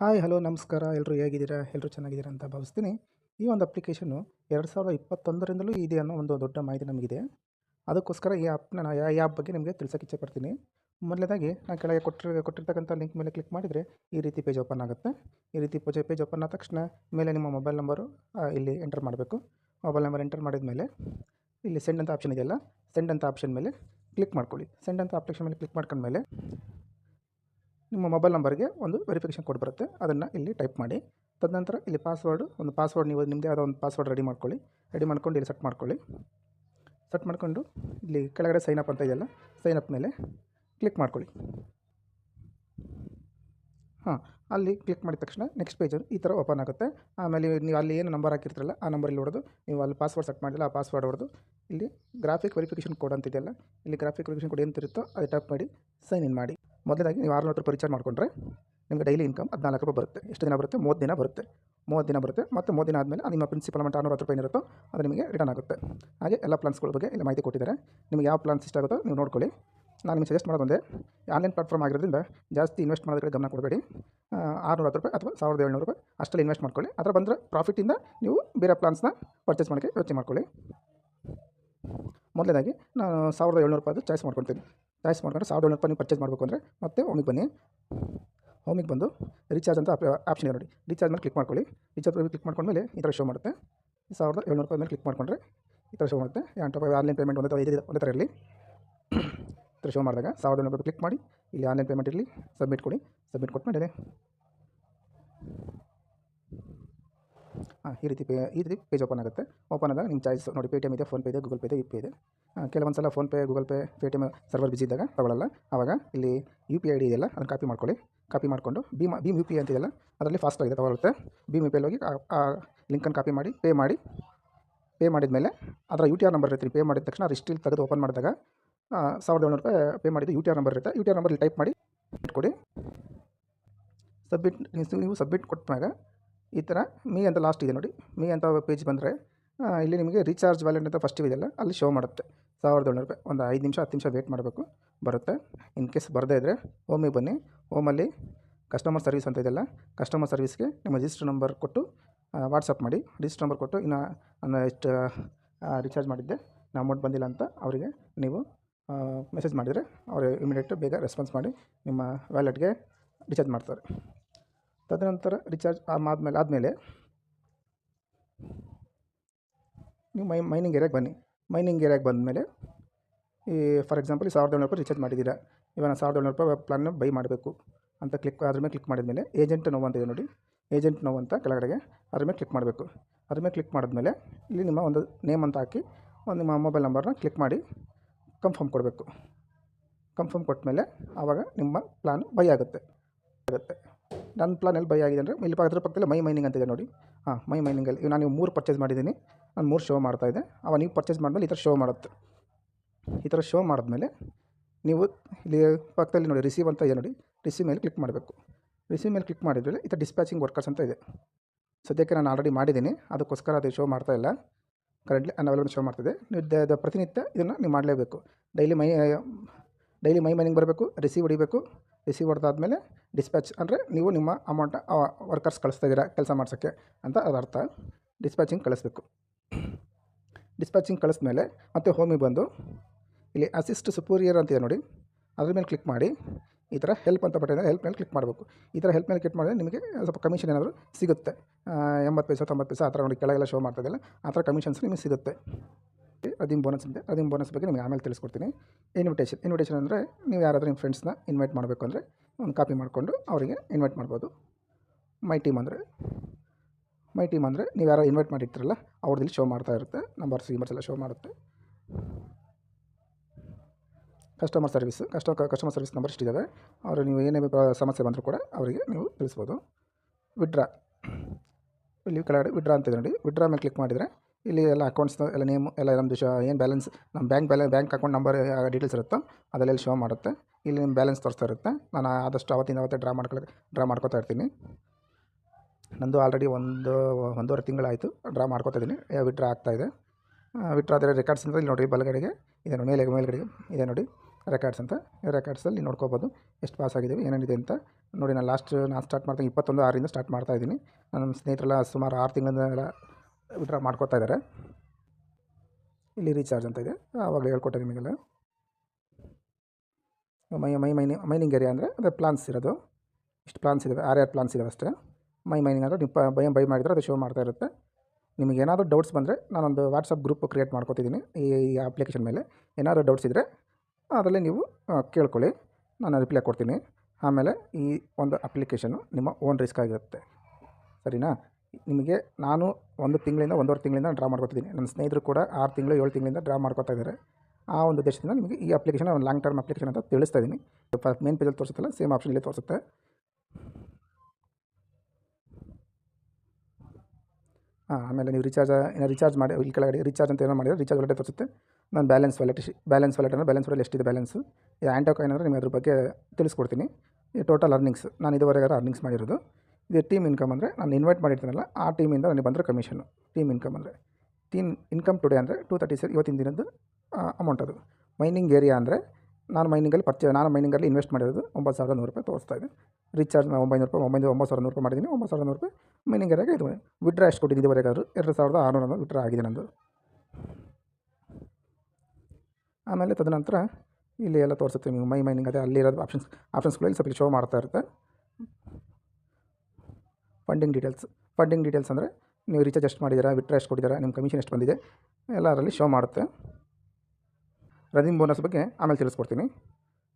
Hi, hello, ನಮಸ್ಕಾರ. ಎಲ್ಲರೂ ಹೇಗಿದ್ದೀರಾ? ಎಲ್ಲರೂ ಚೆನ್ನಾಗಿದ್ದೀರಾ ಅಂತ ಭಾವಿಸ್ತೀನಿ. ಈ ಒಂದು ಅಪ್ಲಿಕೇಶನ್ನು ಎರಡು ಸಾವಿರದ ಇಪ್ಪತ್ತೊಂದರಿಂದಲೂ ಇದೆ ಅನ್ನೋ ಒಂದು ದೊಡ್ಡ ಮಾಹಿತಿ ನಮಗಿದೆ. ಅದಕ್ಕೋಸ್ಕರ ಈ ಆ್ಯಪ್ನ ನಾನು ಈ ಆ್ಯಪ್ ಬಗ್ಗೆ ನಿಮಗೆ ತಿಳ್ಸೋಕೆ ಇಚ್ಛೆಪಡ್ತೀನಿ ಮೊದಲನೇದಾಗಿ, ನಾನು ಕೆಳಗೆ ಕೊಟ್ಟಿರ ಕೊಟ್ಟಿರ್ತಕ್ಕಂಥ ಲಿಂಕ್ ಮೇಲೆ ಕ್ಲಿಕ್ ಮಾಡಿದರೆ ಈ ರೀತಿ ಪೇಜ್ ಓಪನ್ ಆಗುತ್ತೆ. ಈ ರೀತಿ ಪೇಜ್ ಪೇಜ್ ಓಪನ್ ಆದ ತಕ್ಷಣ ಮೇಲೆ ನಿಮ್ಮ ಮೊಬೈಲ್ ನಂಬರು ಇಲ್ಲಿ ಎಂಟರ್ ಮಾಡಬೇಕು. ಮೊಬೈಲ್ ನಂಬರ್ ಎಂಟರ್ ಮಾಡಿದ ಮೇಲೆ ಇಲ್ಲಿ ಸೆಂಡ್ ಅಂತ ಆಪ್ಷನ್ ಇದೆಯಲ್ಲ? ಸೆಂಡ್ ಅಂತ ಆಪ್ಷನ್ ಮೇಲೆ ಕ್ಲಿಕ್ ಮಾಡ್ಕೊಳ್ಳಿ. ಸೆಂಡ್ ಅಂತ ಆಪ್ಲಿಕೇಶನ್ ಮೇಲೆ ಕ್ಲಿಕ್ ಮಾಡ್ಕೊಂಡ್ಮೇಲೆ ನಿಮ್ಮ ಮೊಬೈಲ್ ನಂಬರ್ಗೆ ಒಂದು ವೆರಿಫಿಕೇಷನ್ ಕೋಡ್ ಬರುತ್ತೆ. ಅದನ್ನು ಇಲ್ಲಿ ಟೈಪ್ ಮಾಡಿ. ತದನಂತರ ಇಲ್ಲಿ ಪಾಸ್ವರ್ಡ್, ಒಂದು ಪಾಸ್ವರ್ಡ್ ನೀವು ನಿಮ್ಮದೇ ಆದ ಒಂದು ಪಾಸ್ವರ್ಡ್ ರೆಡಿ ಮಾಡ್ಕೊಳ್ಳಿ. ರೆಡಿ ಮಾಡ್ಕೊಂಡು ಇಲ್ಲಿ ಸೆಟ್ ಮಾಡ್ಕೊಳ್ಳಿ. ಸೆಟ್ ಮಾಡಿಕೊಂಡು ಇಲ್ಲಿ ಕೆಳಗಡೆ ಸೈನ್ ಅಪ್ ಅಂತ ಇದೆಯಲ್ಲ ಸೈನ್ ಅಪ್ ಮೇಲೆ ಕ್ಲಿಕ್ ಮಾಡ್ಕೊಳ್ಳಿ. ಹಾಂ, ಅಲ್ಲಿ ಕ್ಲಿಕ್ ಮಾಡಿದ ತಕ್ಷಣ ನೆಕ್ಸ್ಟ್ ಪೇಜ್ ಈ ಥರ ಓಪನ್ ಆಗುತ್ತೆ. ಆಮೇಲೆ ನೀವು ಅಲ್ಲಿ ಏನು ನಂಬರ್ ಹಾಕಿರ್ತಿರಲ್ಲ, ಆ ನಂಬರ್ ಇಲ್ಲಿ ಹೊಡೆದು ನೀವು ಅಲ್ಲಿ ಪಾಸ್ವರ್ಡ್ ಸೆಟ್ ಮಾಡಿಲ್ಲ, ಆ ಪಾಸ್ವರ್ಡ್ ಹೊಡೆದು ಇಲ್ಲಿ ಗ್ರಾಫಿಕ್ ವೆರಿಫಿಕೇಷನ್ ಕೋಡ್ ಅಂತಿದೆಯಲ್ಲ ಇಲ್ಲಿ ಗ್ರಾಫಿಕ್ ವೆರಿಫಿಕೇಷನ್ ಕೋಡ್ ಏನು ತಿರುತ್ತೋ ಅದು ಟೈಪ್ ಮಾಡಿ ಸೈನ್ ಇನ್ ಮಾಡಿ. ಮೊದಲಾಗಿ ನೀವು ಆರುನೂರು ರೂಪಾಯಿ ರೀಚಾರ್ಜ್ ಮಾಡಿಕೊಂಡ್ರೆ ನಿಮಗೆ ಡೈಲಿ ಇನ್ಕಮ್ ಹದಿನಾಲ್ಕು ರೂಪಾಯಿ ಬರುತ್ತೆ. ಎಷ್ಟು ದಿನ ಬರುತ್ತೆ? ಮೂವತ್ತು ದಿನ ಬರುತ್ತೆ. ಮೂವತ್ತು ದಿನ ಬರುತ್ತೆ. ಮತ್ತು ಮೂವತ್ತು ದಿನ ಆದಮೇಲೆ ನಿಮ್ಮ ಪ್ರಿನ್ಸಿಪಲ್ ಅಮೌಂಟ್ ಆರುನೂರ ರೂಪಾಯಿ ಏನಿರುತ್ತೋ, ಅದು ನಿಮಗೆ ರಿಟರ್ನ್ ಆಗುತ್ತೆ. ಹಾಗೆ ಎಲ್ಲ ಪ್ಲಾನ್ಸ್ಗಳ ಬಗ್ಗೆ ಇಲ್ಲಿ ಮಾಹಿತಿ ಕೊಟ್ಟಿದ್ದಾರೆ. ನಿಮಗೆ ಯಾವ ಪ್ಲಾನ್ಸ್ ಇಷ್ಟ ಆಗುತ್ತೋ ನೀವು ನೋಡ್ಕೊಳ್ಳಿ. ನಾನು ನಿಮಗೆ ಸಜೆಸ್ಟ್ ಮಾಡೋದು ಒಂದೇ ಆನ್ಲೈನ್ ಪ್ಲಾಟ್ಫಾರ್ಮ್ ಆಗಿರೋದ್ರಿಂದ ಜಾಸ್ತಿ ಇನ್ವೆಸ್ಟ್ ಮಾಡೋದಕ್ಕೆ ಗಮನ ಕೊಡಬೇಡಿ. ಆರುನೂರ ರೂಪಾಯಿ ಅಥವಾ ಸಾವಿರದ ಏಳ್ನೂರು ರೂಪಾಯಿ ಅಷ್ಟಲ್ಲಿ ಇನ್ವೆಸ್ಟ್ ಮಾಡ್ಕೊಳ್ಳಿ. ಅದರ ಬಂದರೆ ಪ್ರಾಫಿಟಿಂದ ನೀವು ಬೇರೆ ಪ್ಲಾನ್ಸ್ನ ಪರ್ಚೇಸ್ ಮಾಡೋಕ್ಕೆ ಯೋಚನೆ ಮಾಡ್ಕೊಳ್ಳಿ. ಮೊದಲನೇದಾಗಿ, ನಾನು ಸಾವಿರದ ಏಳ್ನೂರು ರೂಪಾಯಿದು ಚಾಯ್ಸ್ ಮಾಡ್ಕೊಳ್ತೀನಿ. ಚಾಯ್ಸ್ ಮಾಡ್ಕೊಂಡ್ರೆ ಸಾವಿರದ ಏಳ್ನೂರು ರೂಪಾಯಿ ನೀವು ಪರ್ಚೇಸ್ ಮಾಡಬೇಕು ಅಂದರೆ ಮತ್ತೆ ಹೋಮಿಗೆ ಬನ್ನಿ. ಹೋಮಿಗೆ ಬಂದು ರೀಚಾರ್ಜ್ ಅಂತ ಆಪ್ಷನ್ ಇದೆ ನೋಡಿ. ರೀಚಾರ್ಜ್ ಮೇಲೆ ಕ್ಲಿಕ್ ಮಾಡ್ಕೊಳ್ಳಿ. ರೀಚಾರ್ಜ್ ಮೇಲೆ ಕ್ಲಿಕ್ ಮಾಡ್ಕೊಂಡ್ಮೇಲೆ ಈ ಥರ ಶೋ ಮಾಡುತ್ತೆ. ಸಾವಿರದ ಏಳ್ನೂರು ರೂಪಾಯಿ ಮೇಲೆ ಕ್ಲಿಕ್ ಮಾಡ್ಕೊಂಡ್ರೆ ಈ ಥರ ಶೋ ಮಾಡುತ್ತೆ. ಎಂಟು ರೂಪಾಯಿ ಆನ್ಲೈನ್ ಪೇಮೆಂಟ್ ಒಂದೇ ಥರ ಇದೆ, ಒಂದೇ ಥರ ಇರಲಿ. ಈ ಥರ ಶೋ ಮಾಡಿದಾಗ ಸಾವಿರದ ಏಳ್ನೂರು ರೂಪಾಯಿ ಕ್ಲಿಕ್ ಮಾಡಿ, ಇಲ್ಲಿ ಆನ್ಲೈನ್ ಪೇಮೆಂಟ್ ಇರಲಿ ಸಬ್ಮಿಟ್ ಕೊಡಿ. ಸಬ್ಮಿಟ್ ಕೊಟ್ಮೇಲೆ ಈ ರೀತಿ ಪೇ ಈ ರೀತಿ ಪೇಜ್ ಓಪನ್ ಆಗುತ್ತೆ. ಓಪನ್ ಆದಾಗ ನಿಮ್ಮ ಚಾಯ್ಸ್ ನೋಡಿ ಪೇಟಿಎಮ್ ಇದೆ ಫೋನ್ಪೇ ಇದೆ ಗೂಗಲ್ ಪೇ ಇದೆ ಯು ಪಿ ಇದೆ ಕೆಲವೊಂದು ಸಲ PhonePe Google Pay Paytm server busy ಇದ್ದಾಗ ತಗೊಳ್ಳಲ್ಲ. ಆವಾಗ ಇಲ್ಲಿ ಯು ಪಿ ಐ ಡಿ ಇದೆಯಲ್ಲ, ಅದನ್ನು ಕಾಪಿ ಮಾಡ್ಕೊಳ್ಳಿ. ಕಾಪಿ ಮಾಡಿಕೊಂಡು Bhim Bhim U P I ಅಂತಿದೆಯಲ್ಲ, ಅದರಲ್ಲಿ ಫಾಸ್ಟ್ ಆಗಿದೆ, ತಗೊಳ್ಳುತ್ತೆ. ಭೀಮ್ ಯು ಪಿ ಹೋಗಿ ಆ- ಲಿಂಕನ್ನು ಕಾಪಿ ಮಾಡಿ ಪೇ ಮಾಡಿ. ಪೇ ಮಾಡಿದ ಮೇಲೆ ಅದರ ಯು ಟಿ ಆರ್ ನಂಬರ್ ಇರ್ತೀನಿ ಪೇ ಮಾಡಿದ ತಕ್ಷಣ ರಿಸ್ಟಿಲ್ ತೆಗೆದು ಓಪನ್ ಮಾಡಿದಾಗ ಸಾವಿರದ ಏಳ್ನೂರು ರೂಪಾಯಿ ಪೇ ಮಾಡಿದ್ದು ಯು ಟಿ ಆರ್ ನಂಬರ್ ಇರುತ್ತೆ. U T R number type ಮಾಡಿ ಕೊಡಿ ಸಬ್ಮಿಟ್ ನೀವು ಸಬ್ಮಿಟ್ ಕೊಟ್ಟಾಗ ಈ ಥರ ಮೀ ಅಂತ ಲಾಸ್ಟ್ ಇದೆ ನೋಡಿ. ಮೀ ಅಂತ ಪೇಜ್ ಬಂದರೆ ಇಲ್ಲಿ ನಿಮಗೆ ರೀಚಾರ್ಜ್ ವ್ಯಾಲೆಟ್ ಅಂತ ಫಸ್ಟ್ ಇದೆಯಲ್ಲ ಅಲ್ಲಿ ಶೋ ಮಾಡುತ್ತೆ. ಸಾವಿರದ ಏಳ್ನೂರು ರೂಪಾಯಿ. ಒಂದು ಐದು ನಿಮಿಷ, ಹತ್ತು ನಿಮಿಷ ವೇಟ್ ಮಾಡಬೇಕು. ಬರುತ್ತೆ. ಇನ್ ಕೇಸ್ ಬರದೇ ಇದ್ದರೆ ಓಮಿಗೆ ಬನ್ನಿ. ಓಮಲ್ಲಿ ಕಸ್ಟಮರ್ ಸರ್ವಿಸ್ ಅಂತ ಇದೆಯಲ್ಲ ಕಸ್ಟಮರ್ ಸರ್ವಿಸ್ಗೆ ನಿಮ್ಮ ರಿಜಿಸ್ಟರ್ ನಂಬರ್ ಕೊಟ್ಟು ವಾಟ್ಸಪ್ ಮಾಡಿ. ರಿಜಿಸ್ಟರ್ ನಂಬರ್ ಕೊಟ್ಟು, ಇನ್ನು ನಾನು ಎಷ್ಟು ರೀಚಾರ್ಜ್ ಮಾಡಿದ್ದೆ ನಾ ಅಮೌಂಟ್ ಬಂದಿಲ್ಲ ಅಂತ ಅವರಿಗೆ ನೀವು ಮೆಸೇಜ್ ಮಾಡಿದರೆ, ಅವರು ಇಮಿಡಿಯೇಟ್ ಬೇಗ ರೆಸ್ಪಾನ್ಸ್ ಮಾಡಿ ನಿಮ್ಮ ವ್ಯಾಲೆಟ್ಗೆ ರಿಚಾರ್ಜ್ ಮಾಡ್ತಾರೆ. ತದನಂತರ ರಿಚಾರ್ಜ್ ಆದಮೇಲೆ ಆದಮೇಲೆ ನೀವು ಮೈ ಮೈನಿಂಗ್ ಏರಿಯಾಗೆ ಬನ್ನಿ. ಮೈನಿಂಗ್ ಏರಿಯಾಗೆ ಬಂದಮೇಲೆ ಈ ಫಾರ್ ಎಕ್ಸಾಂಪಲ್ ಸಾವಿರದ ಏಳ್ನೂರು ರೂಪಾಯಿ ರಿಚಾರ್ಜ್ ಮಾಡಿದ್ದೀರಾ. ಇವಾಗ ಸಾವಿರದ ಏಳ್ನೂರು ರೂಪಾಯಿ ಪ್ಲಾನ್ನ ಬೈ ಮಾಡಬೇಕು ಅಂತ ಕ್ಲಿಕ್ ಅದ್ರ ಮೇಲೆ ಕ್ಲಿಕ್ ಮಾಡಿದ್ಮೇಲೆ ಏಜೆಂಟ್ ನೋವು ಅಂತ ಇದೆ ನೋಡಿ. ಏಜೆಂಟ್ ನೋವು ಅಂತ ಕೆಳಗಡೆಗೆ ಅದ್ರ ಮೇಲೆ ಕ್ಲಿಕ್ ಮಾಡಬೇಕು. ಅದ್ರ ಮೇಲೆ ಕ್ಲಿಕ್ ಮಾಡಿದ್ಮೇಲೆ ಇಲ್ಲಿ ನಿಮ್ಮ ಒಂದು ನೇಮ್ ಅಂತ ಹಾಕಿ ಒಂದು ನಿಮ್ಮ ಮೊಬೈಲ್ ನಂಬರ್ನ ಕ್ಲಿಕ್ ಮಾಡಿ ಕನ್ಫರ್ಮ್ ಕೊಡಬೇಕು. ಕನ್ಫರ್ಮ್ ಕೊಟ್ಟಮೇಲೆ ಆವಾಗ ನಿಮ್ಮ ಪ್ಲಾನ್ ಬೈ ಆಗುತ್ತೆ. ಆಗುತ್ತೆ. ನನ್ನ ಪ್ಲಾನ್ ಎಲ್ಲಿ ಬೈ ಆಗಿದೆ ಅಂದರೆ, ಇಲ್ಲಿ ಅದ್ರ ಪಕ್ಕದಲ್ಲಿ ಮೈ ಮೈನಿಂಗ್ ಅಂತಿದೆ ನೋಡಿ. ಹಾಂ ಮೈ ಮೈನಿಂಗಲ್ಲಿ ನಾನು ಮೂರು ಪರ್ಚೇಸ್ ಮಾಡಿದ್ದೀನಿ. ನಾನು ಮೂರು ಶೋ ಮಾಡ್ತಾ ಇದೆ ಅವಾಗ ನೀವು ಪರ್ಚೇಸ್ ಮಾಡಿದ್ಮೇಲೆ ಈ ಥರ ಶೋ ಮಾಡುತ್ತೆ. ಈ ಥರ ಶೋ ಮಾಡಿದ್ಮೇಲೆ ನೀವು ಇಲ್ಲಿ ಪಕ್ಕದಲ್ಲಿ ನೋಡಿ ರಿಸೀವ್ ಅಂತ ಇದೆ ನೋಡಿ. ರಿಸೀವ್ ಮೇಲೆ ಕ್ಲಿಕ್ ಮಾಡಬೇಕು. ರಿಸೀವ್ ಮೇಲೆ ಕ್ಲಿಕ್ ಮಾಡಿದರೆ ಈ ಥರ ಡಿಸ್ಪ್ಯಾಚಿಂಗ್ ವರ್ಕರ್ಸ್ ಅಂತ ಇದೆ. ಸದ್ಯಕ್ಕೆ ನಾನು ಆಲ್ರೆಡಿ ಮಾಡಿದ್ದೀನಿ. ಅದಕ್ಕೋಸ್ಕರ ಅದು ಶೋ ಮಾಡ್ತಾ ಇಲ್ಲ. ಕರೆಂಟ್ಲಿ ಅನ್ಅವೈಲಬಲ್ ಶೋ ಮಾಡ್ತಿದೆ ನೀವು ಪ್ರತಿನಿತ್ಯ ಇದನ್ನು ನೀವು ಮಾಡಲೇಬೇಕು. Daily my daily my mining ಬರಬೇಕು ರಿಸೀವ್ ಹೊಡಿಬೇಕು. ರಿಸೀವ್ ಹೊಡೆದಾದ್ಮೇಲೆ ಡಿಸ್ಪ್ಯಾಚ್ ಅಂದರೆ ನೀವು ನಿಮ್ಮ ಅಮೌಂಟ್ ವರ್ಕರ್ಸ್ ಕಳಿಸ್ತಾ ಇದ್ದೀರಾ ಕೆಲಸ ಮಾಡ್ಸೋಕ್ಕೆ ಅಂತ ಅದರ ಅರ್ಥ. ಡಿಸ್ಪ್ಯಾಚಿಂಗ್ ಕಳಿಸ್ಬೇಕು. ಡಿಸ್ಪ್ಯಾಚಿಂಗ್ ಕಳಿಸ್ಮೇಲೆ ಮತ್ತೆ ಹೋಮಿಗೆ ಬಂದು ಇಲ್ಲಿ ಅಸಿಸ್ಟ್ ಸುಪೀರಿಯರ್ ಅಂತಿದೆ ನೋಡಿ, ಅದ್ರ ಮೇಲೆ ಕ್ಲಿಕ್ ಮಾಡಿ, ಈ ಥರ ಹೆಲ್ಪ್ ಅಂತ ಬಟ್ಟಿದೆ ಹೆಲ್ಪ್ ಮೇಲೆ ಕ್ಲಿಕ್ ಮಾಡಬೇಕು. ಈ ಥರ ಹೆಲ್ಪ್ ಮೇಲೆ ಕ್ಲಿಕ್ ಮಾಡಿದ್ರೆ ನಿಮಗೆ ಸ್ವಲ್ಪ ಕಮಿಷನ್ ಏನಾದರೂ ಸಿಗುತ್ತೆ. ಎಂಬತ್ತು ಪೈಸೆ ತೊಂಬತ್ತು ಪೈಸೆ ಆ ಥರ ನೋಡಿ ಕೆಳಗೆಲ್ಲ ಶೋ ಮಾಡ್ತಾಯಿಲ್ಲ ಆ ಥರ ಕಮಿಷನ್ಸ್ ನಿಮಗೆ ಸಿಗುತ್ತೆ. ಅದಿಮ್ ಬೋನಸ್ ಇದೆ. ಅದಿಮ್ ಬೋನಸ್ ಬಗ್ಗೆ ನಿಮಗೆ ಆಮೇಲೆ ತಿಳಿಸ್ಕೊಡ್ತೀನಿ. ಇನ್ವಿಟೇಷನ್ ಇನ್ವಿಟೇಷನ್ ಅಂದರೆ ನೀವು ಯಾರಾದರೂ ನಿಮ್ಮ ಫ್ರೆಂಡ್ಸ್ನ ಇನ್ವೈಟ್ ಮಾಡಬೇಕು ಅಂದರೆ ಒಂದು ಕಾಪಿ ಮಾಡಿಕೊಂಡು ಅವರಿಗೆ ಇನ್ವೈಟ್ ಮಾಡ್ಬೋದು. ಮೈ ಟೀಮ್ ಅಂದರೆ ಮೈ ಟೀಮ್ ಅಂದರೆ ನೀವು ಯಾರೋ ಇನ್ವೈಟ್ ಮಾಡಿರ್ತೀರಲ್ಲ, ಅವ್ರದ್ದಿಲ್ಲಿ ಶೋ ಮಾಡ್ತಾ ಇರುತ್ತೆ. ನಂಬರ್ಸ್ ಗಿಂಬರ್ಸ್ ಎಲ್ಲ ಶೋ ಮಾಡುತ್ತೆ. Customer service cust customer service number ಇಷ್ಟಿದ್ದಾವೆ ಅವರು ನೀವು ಏನೇ ಸಮಸ್ಯೆ ಬಂದರೂ ಕೂಡ ಅವರಿಗೆ ನೀವು ತಿಳಿಸ್ಬೋದು. ವಿಡ್ರಾ ಇಲ್ಲಿ ಕೆಳಗಡೆ ವಿಡ್ರಾ ಅಂತ ಇದೆ ನೋಡಿ. ವಿಡ್ರಾ ಮೇಲೆ ಕ್ಲಿಕ್ ಮಾಡಿದರೆ ಇಲ್ಲಿ ಎಲ್ಲ ಅಕೌಂಟ್ಸ್ ಎಲ್ಲ ನೇಮು ಎಲ್ಲ ನಮ್ಮದು ಶೋ, ಏನು ಬ್ಯಾಲೆನ್ಸ್ ನಮ್ಮ bank balance bank account number details ಇರುತ್ತೋ ಅದರಲ್ಲಿ ಶೋ ಮಾಡುತ್ತೆ. ಇಲ್ಲಿ ನಿಮ್ಮ ಬ್ಯಾಲೆನ್ಸ್ ತೋರಿಸ್ತಾ ಇರುತ್ತೆ. ನಾನು ಆದಷ್ಟು ಅವತ್ತಿಂದ ಅವತ್ತೇ ಡ್ರಾ ಮಾಡ್ಕೊಳ್ಳಿ ಡ್ರಾ ಮಾಡ್ಕೋತಾ ಇರ್ತೀನಿ. ನಂದು ಆಲ್ರೆಡಿ ಒಂದು, ಒಂದೂವರೆ ತಿಂಗಳಾಯಿತು ಡ್ರಾ ಮಾಡ್ಕೋತಾ ಇದ್ದೀನಿ. ವಿಡ್ರಾ ಇದೆ. ವಿಡ್ರಾ ಆದರೆ ರೆಕಾರ್ಡ್ಸ್ ಅಂತ ಇಲ್ಲಿ ನೋಡಿ ಬಲಗಡೆಗೆ. ಇದೆ ನೋಡಿ ಮೇಲೆ ಮೇಲ್ಗಡೆಗೆ. ಇದೆ ನೋಡಿ ರೆಕಾರ್ಡ್ಸ್ ಅಂತ. ರೆಕಾರ್ಡ್ಸಲ್ಲಿ ನೋಡ್ಕೋಬೋದು, ಎಷ್ಟು ಪಾಸ್ ಆಗಿದ್ದೀವಿ ಏನೇನಿದೆ ಅಂತ. ನೋಡಿ, ನಾನು ಲಾಸ್ಟ್ ನಾನು ಸ್ಟಾರ್ಟ್ ಮಾಡ್ತೀನಿ, ಇಪ್ಪತ್ತೊಂದು ಆರಿಂದ ಸ್ಟಾರ್ಟ್ ಮಾಡ್ತಾ ಇದ್ದೀನಿ. ನನ್ನ ಸ್ನೇಹಿತರೆಲ್ಲ ಸುಮಾರು ಆರು ತಿಂಗಳಿಂದ ವಿಡ್ರಾ ಮಾಡ್ಕೋತಾ ಇದ್ದಾರೆ. ಇಲ್ಲಿ ರೀಚಾರ್ಜ್ ಅಂತ ಇದೆ. ಆವಾಗಲೇ ಹೇಳ್ಕೊಟ್ಟೆ ನಿಮಗೆಲ್ಲ. My my mining mining area ಅಂದರೆ ಅದೇ ಪ್ಲಾನ್ಸ್ ಇರೋದು. ಇಷ್ಟು ಪ್ಲಾನ್ಸ್ ಇದ್ದಾವೆ ಆರು ಯಾರು ಪ್ಲಾನ್ಸ್ ಇದ್ದಾವೆ ಅಷ್ಟೇ. ಮೈ ಮೈನಿಂಗ್ ಅಂದರೆ ನೀವು ಬೈ ಬೈ ಮಾಡಿದರೆ ಅದು ಶೋ ಮಾಡ್ತಾ ಇರುತ್ತೆ. ನಿಮಗೆ ಏನಾದರೂ ಡೌಟ್ಸ್ ಬಂದರೆ ನಾನೊಂದು ವಾಟ್ಸಪ್ ಗ್ರೂಪ್ ಕ್ರಿಯೇಟ್ ಮಾಡ್ಕೋತಿದ್ದೀನಿ ಈ ಅಪ್ಲಿಕೇಶನ್ ಮೇಲೆ. ಏನಾದರೂ ಡೌಟ್ಸ್ ಇದ್ದರೆ ಅದರಲ್ಲಿ ನೀವು ಕೇಳ್ಕೊಳ್ಳಿ. ನಾನು ರಿಪ್ಲೈ ಕೊಡ್ತೀನಿ. ಆಮೇಲೆ ಈ ಒಂದು ಅಪ್ಲಿಕೇಶನು ನಿಮ್ಮ ಓನ್ ರಿಸ್ಕ್ ಆಗಿರುತ್ತೆ. ಸರಿನಾ? ನಿಮಗೆ ನಾನು ಒಂದು ತಿಂಗಳಿಂದ ಒಂದೂವರೆ ತಿಂಗಳಿಂದ ಡ್ರಾ ಮಾಡ್ಕೊತಿದ್ದೀನಿ. ನನ್ನ ಸ್ನೇಹಿತರು ಕೂಡ ಆರು ತಿಂಗಳು ಏಳು ತಿಂಗಳಿಂದ ಡ್ರಾ ಮಾಡ್ಕೊತಾ ಇದ್ದಾರೆ. ಆ ಒಂದು ಉದ್ದೇಶದಿಂದ ನಿಮಗೆ ಈ ಅಪ್ಲಿಕೇಶನ್ ಒಂದು ಲಾಂಗ್ ಟರ್ಮ್ ಅಪ್ಲಿಕೇಶನ್ ಅಂತ ತಿಳಿಸ್ತಾ ಇದ್ದೀನಿ. ಮೇನ್ ಪೇಜಲ್ಲಿ ತೋರಿಸುತ್ತಲ್ಲ ಸೇಮ್ ಆಪ್ಷನ್ ಇಲ್ಲಿ ತೋರಿಸುತ್ತೆ. ಹಾಂ ಆಮೇಲೆ ನೀವು ರಿಚಾರ್ಜ್ ಏನೋ ರಿಚಾರ್ಜ್ ಮಾಡಿ, ಇಲ್ಲಿ ಕೆಳಗಡೆ ರಿಚಾರ್ಜ್ ಅಂತ ಏನೋ ಮಾಡಿದ್ರೆ ರಿಚಾರ್ಜ್ ಒಳಗಡೆ ತೋರಿಸುತ್ತೆ. ನಾನು ಬ್ಯಾಲೆನ್ಸ್ ವ್ಯಾಲೆಟ್ ಬ್ಯಾಲೆನ್ಸ್ ವ್ಯಾಲೆಟ್ ಅಂದರೆ ಬ್ಯಾಲೆನ್ಸ್ ವಾಲೆಟ್ ಎಷ್ಟಿದೆ ಬ್ಯಾಲೆನ್ಸು ಇದು ಆ್ಯಂಟೋ ಕಾಯಿನ್ ಅಂದರೆ ನಿಮಗೆ ಅದ್ರ ಬಗ್ಗೆ ತಿಳಿಸ್ಕೊಡ್ತೀನಿ. ಈ ಟೋಟಲ್ ಅರ್ನಿಂಗ್ಸ್ ನಾನು ಇದುವರೆಗೆ ಅರ್ನಿಂಗ್ಸ್ ಮಾಡಿರೋದು ಇದು ಟೀಮ್ ಇನ್ಕಮ್ ಅಂದರೆ ನಾನು ಇನ್ವೈಟ್ ಮಾಡಿರ್ತೀನಲ್ಲ, ಆ ಟೀಮಿಂದ ನನಗೆ ಬಂದರೆ ಕಮಿಷನು ಟೀಮ್ ಇನ್ಕಮ್ ಅಂದರೆ ಟೀಮ್ ಇನ್ಕಮ್ ಟುಡೇ ಅಂದರೆ ಟೂ ತರ್ಟಿ ಸರ್ ಇವತ್ತಿನ ದಿನದ್ದು ಅಮೌಂಟ್ ಅದು. ಮೈನಿಂಗ್ ಏರಿಯಾ ಅಂದರೆ ನಾನು ಮೈನಿಂಗಲ್ಲಿ ಪರ್ಚೇ ನಾನು ಮೈನಿಂಗಲ್ಲಿ ಇನ್ವೆಸ್ಟ್ ಮಾಡಿರೋದು ಒಂಬತ್ತು ಸಾವಿರದ ನೂರು ರೂಪಾಯಿ ತೋರಿಸ್ತಾ ಇದೆ ರಿಚಾರ್ಜ್ ಒಂಬೈನೂರು ರೂಪಾಯಿ, ಒಂಬೈನೂರು, ಒಂಬತ್ತು ಸಾವಿರ ನೂರು ರೂಪಾಯಿ ಮಾಡಿದ್ದೀನಿ, ಒಂಬತ್ತು ಸಾವಿರದ ನೂರು ರೂಪಾಯಿ ಮೈನಿಂಗ್ ಏರಿಯಾಗೆ ಇದು ವಿಡ್ರಾ ಎಷ್ಟು ಕೊಟ್ಟಿದ್ದು ಇದುವರೆಗೆ ಆದರೂ ಎರಡು ಸಾವಿರದ ಆರುನೂರ ವಿಡ್ರಾ ಆಗಿದೆ ನಂದು. ಆಮೇಲೆ ತದನಂತರ ಇಲ್ಲಿ ಎಲ್ಲ ತೋರಿಸುತ್ತೆ ನೀವು ಮೈ ಮೈನಿಂಗ್ ಅದೇ ಅಲ್ಲಿರೋದು ಆಪ್ಷನ್ಸ್ ಆಪ್ಷನ್ಸ್ಗಳಲ್ಲಿ ಸ್ವಲ್ಪ ಶೋ ಮಾಡ್ತಾ ಇರುತ್ತೆ. ಫಂಡಿಂಗ್ ಡೀಟೇಲ್ಸ್ ಫಂಡಿಂಗ್ ಡೀಟೇಲ್ಸ್ ಅಂದರೆ ನೀವು ರಿಚಾರ್ಜ್ ಎಷ್ಟು ಮಾಡಿದ್ದೀರಾ ವಿಟ್ರಾ ಎಷ್ಟು ಕೊಟ್ಟಿದ್ದೀರಾ ನಿಮ್ಮ ಕಮಿಷನ್ ಎಷ್ಟು ಬಂದಿದೆ, ಎಲ್ಲ ಅದರಲ್ಲಿ ಶೋ ಮಾಡುತ್ತೆ. ರನ್ನಿಂಗ್ ಬೋನಸ್ ಬಗ್ಗೆ ಆಮೇಲೆ ತಿಳಿಸ್ಕೊಡ್ತೀನಿ.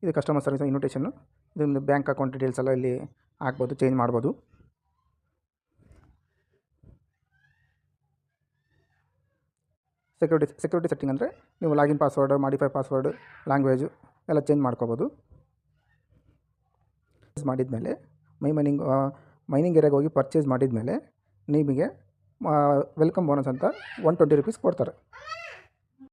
ಇದು ಕಸ್ಟಮರ್ ಸರ್ವಿಸ್ ಇನ್ವಿಟೇಷನ್ನು ಇದು ನಿಮ್ಮದು ಬ್ಯಾಂಕ್ ಅಕೌಂಟ್ ಡೀಟೇಲ್ಸ್ ಎಲ್ಲ ಇಲ್ಲಿ ಹಾಕ್ಬೋದು ಚೇಂಜ್ ಮಾಡ್ಬೋದು. ಸೆಕ್ಯೂರಿಟಿ ಸೆಕ್ಯೂರಿಟಿ ಸೆಟ್ಟಿಂಗ್ ಅಂದರೆ ನೀವು login password modify password language ಎಲ್ಲ ಚೇಂಜ್ ಮಾಡ್ಕೋಬೋದು. ಮಾಡಿದ ಮೇಲೆ ಮೈ ಮೈನಿಂಗ್ ಮೈನಿಂಗ್ ಏರಿಯಾಗೆ ಹೋಗಿ ಪರ್ಚೇಸ್ ಮಾಡಿದ ಮೇಲೆ ನಿಮಗೆ ವೆಲ್ಕಮ್ ಬೋನಸ್ ಅಂತ ಒನ್ ಟ್ವೆಂಟಿ ರುಪೀಸ್ ಕೊಡ್ತಾರೆ.